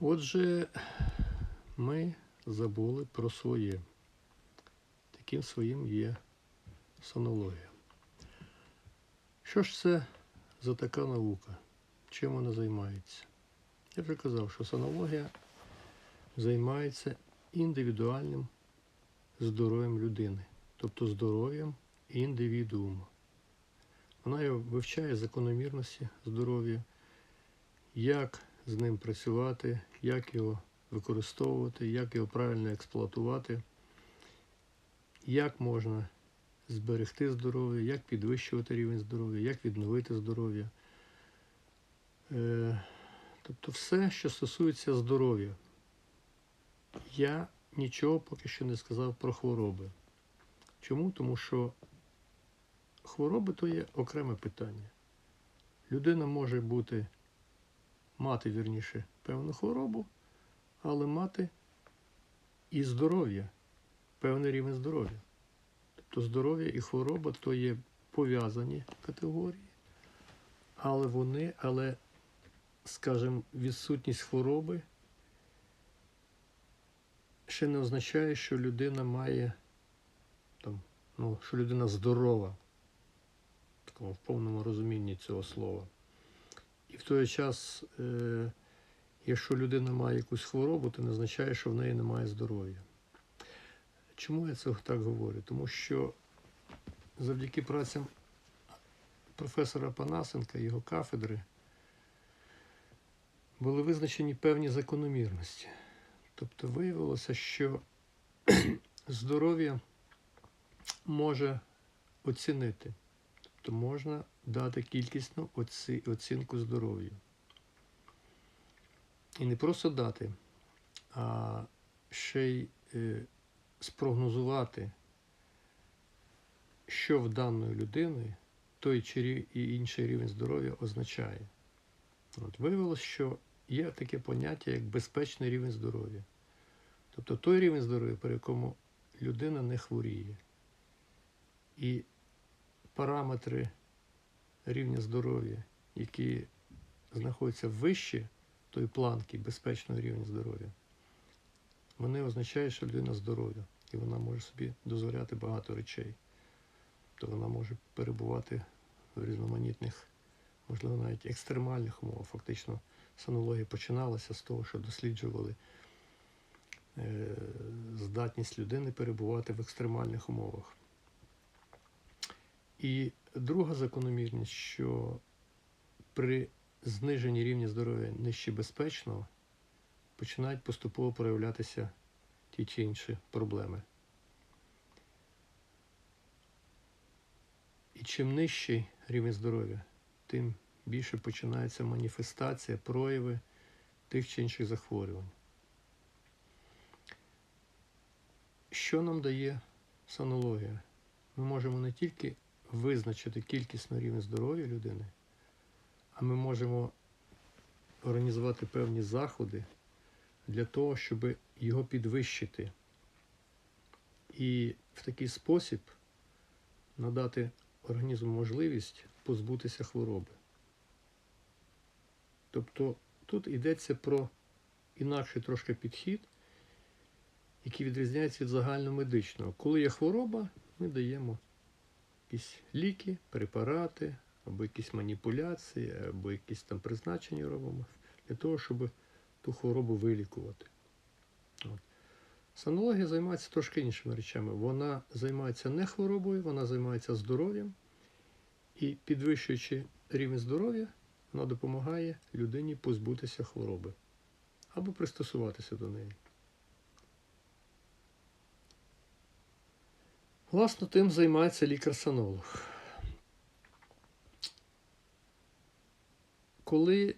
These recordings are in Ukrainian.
Отже, ми забули про своє. Таким своїм є сонологія. Що ж це за така наука? Чим вона займається? Я вже казав, що сонологія займається індивідуальним здоров'ям людини, тобто здоров'ям індивідуума. Вона вивчає закономірності здоров'я, як з ним працювати, як його використовувати, як його правильно експлуатувати, як можна зберегти здоров'я, як підвищувати рівень здоров'я, як відновити здоров'я. Е, Тобто все, що стосується здоров'я. Я нічого поки що не сказав про хвороби. Чому? Тому що хвороби то є окреме питання. Людина може бути, мати вірніше певну хворобу, але мати і здоров'я, певний рівень здоров'я. Тобто здоров'я і хвороба то є пов'язані категорії, але вони, але, скажімо, відсутність хвороби ще не означає, що людина має там, ну, що людина здорова, в повному розумінні цього слова. І в той час, е, якщо людина має якусь хворобу, то не означає, що в неї немає здоров'я. Чому я це так говорю? Тому що завдяки працям професора Панасенка і його кафедри були визначені певні закономірності. Тобто виявилося, що здоров'я може оцінити, тобто можна дати кількісну оці- оцінку здоров'ю. І не просто дати, а ще й е, спрогнозувати, що в даної людини той чи інший рівень здоров'я означає. От, виявилось, що є таке поняття, як безпечний рівень здоров'я. Тобто той рівень здоров'я, при якому людина не хворіє. І параметри рівня здоров'я, які знаходяться вище тої планки безпечного рівня здоров'я, вони означають, що людина здорова, і вона може собі дозволяти багато речей. То вона може перебувати в різноманітних, можливо, навіть екстремальних умовах. Фактично, санологія починалася з того, що досліджували е, здатність людини перебувати в екстремальних умовах. І друга закономірність, що при зниженні рівня здоров'я нижче безпечного починають поступово проявлятися ті чи інші проблеми. І чим нижчий рівень здоров'я, тим більше починається маніфестація, прояви тих чи інших захворювань. Що нам дає санологія? Ми можемо не тільки визначити кількісний рівень здоров'я людини, а ми можемо організувати певні заходи для того, щоб його підвищити. І в такий спосіб надати організму можливість позбутися хвороби. Тобто тут йдеться про інакший трошки підхід, який відрізняється від загальномедичного. Коли є хвороба, ми даємо якісь ліки, препарати, або якісь маніпуляції, або якісь там призначення робимо для того, щоб ту хворобу вилікувати. От. Санологія займається трошки іншими речами. Вона займається не хворобою, вона займається здоров'ям. І підвищуючи рівень здоров'я, вона допомагає людині позбутися хвороби або пристосуватися до неї. Власно, тим займається лікар-санолог. Коли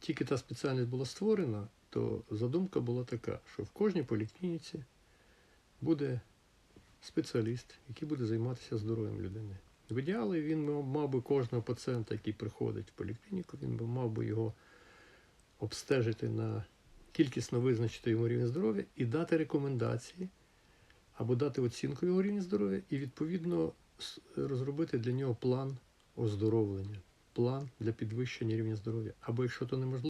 тільки та спеціальність була створена, то задумка була така, що в кожній поліклініці буде спеціаліст, який буде займатися здоров'ям людини. В ідеалі він мав би кожного пацієнта, який приходить в поліклініку, він би мав би його обстежити на кількісно визначити йому рівень здоров'я і дати рекомендації або дати оцінку його рівня здоров'я і відповідно розробити для нього план оздоровлення, план для підвищення рівня здоров'я. Або якщо то неможливо.